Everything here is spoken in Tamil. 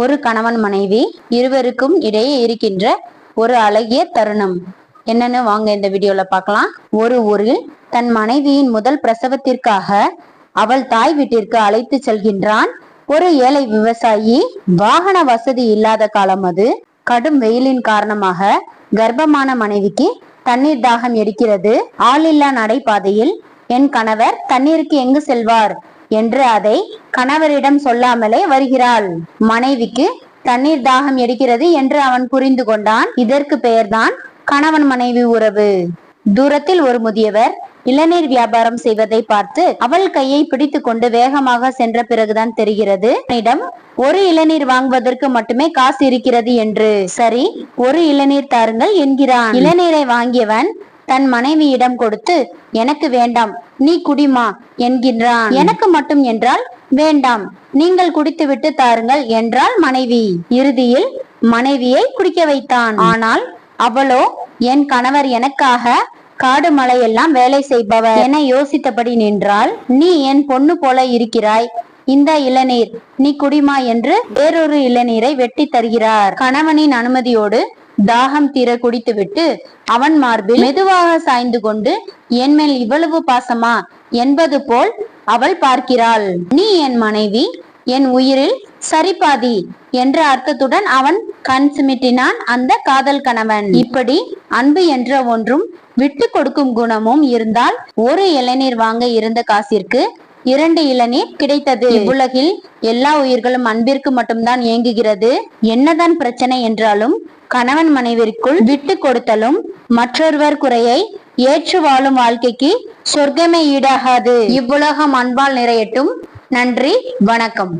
ஒரு கணவன் மனைவி இருவருக்கும் இடையே இருக்கின்ற ஒரு அழகிய தருணம். என்னன்னு வாங்க இந்த வீடியோல பார்க்கலாம். ஒரு ஊரில் தன் மனைவியின் முதல் பிரசவத்திற்காக அவள் தாய் வீட்டிற்கு அழைத்து செல்கின்றான். ஒரு ஏழை விவசாயி வாகன வசதி இல்லாத காலம் அது. கடும் வெயிலின் காரணமாக கர்ப்பமான மனைவிக்கு தண்ணீர் தாகம் எடுக்கிறது. ஆளில்லா நடைபாதையில் என் கணவர் தண்ணீருக்கு எங்கு செல்வார்? என்று அதை கணவரிடம் சொல்லாமலே வருகிறாள். மனைவிக்கு தண்ணீர் தாகம் எடுக்கிறது என்று அவன் புரிந்து கொண்டான். இதற்கு பெயர்தான் கணவன் மனைவி உறவு. தூரத்தில் ஒரு முதியவர் இளநீர் வியாபாரம் செய்வதை பார்த்து அவள் கையை பிடித்து கொண்டு வேகமாக சென்ற பிறகுதான் தெரிகிறது அவனிடம் ஒரு இளநீர் வாங்குவதற்கு மட்டுமே காசு இருக்கிறது என்று. சரி ஒரு இளநீர் தாருங்கள் என்கிறான். இளநீரை வாங்கியவன் தன் மனைவியிடம் கொடுத்து எனக்கு வேண்டாம் நீ குடிமா என்கின்றான். எனக்கு மட்டும் என்றால் வேண்டாம் நீங்கள் குடித்துவிட்டு தாருங்கள் என்றால் மனைவி. இறுதியில் மனைவியை குடிக்க வைத்தான். ஆனால் அவளோ என் கணவர் எனக்காக காடு மலையெல்லாம் வேலை செய்பவர். என யோசித்தபடி நின்றால் நீ என் பொண்ணு போல இருக்கிறாய். இந்த இளநீர் நீ குடிமா என்று வேறொரு இளநீரை வெட்டி தருகிறார். கணவனின் அனுமதியோடு தாகம் தீர குடித்துவிட்டு அவன் மார்பில் மெதுவாக சாய்ந்து கொண்டு என் மேல் இவ்வளவு பாசமா? என்பது போல் அவள் பார்க்கிறாள். நீ என் மனைவி என் உயிரில் சரிபாதி என்ற அர்த்தத்துடன் அவன் கண் சிமிட்டினான் அந்த காதல் கணவன். இப்படி அன்பு என்ற ஒன்றும் விட்டு கொடுக்கும் குணமும் இருந்தால் ஒரு இளநீர் வாங்க இருந்த காசிற்கு இரண்டு இளநீர் கிடைத்தது. இவ்வுலகில் எல்லா உயிர்களும் அன்பிற்கு மட்டும்தான் இயங்குகிறது என்னதான் பிரச்சனை என்றாலும் கணவன் மனைவிற்குள் விட்டு கொடுத்தலும் மற்றொருவர் குறையை ஏற்று வாழும் வாழ்க்கைக்கு சொர்க்கமே ஈடாகாது. இவ்வுலகம் அன்பால் நிறையட்டும். நன்றி வணக்கம்.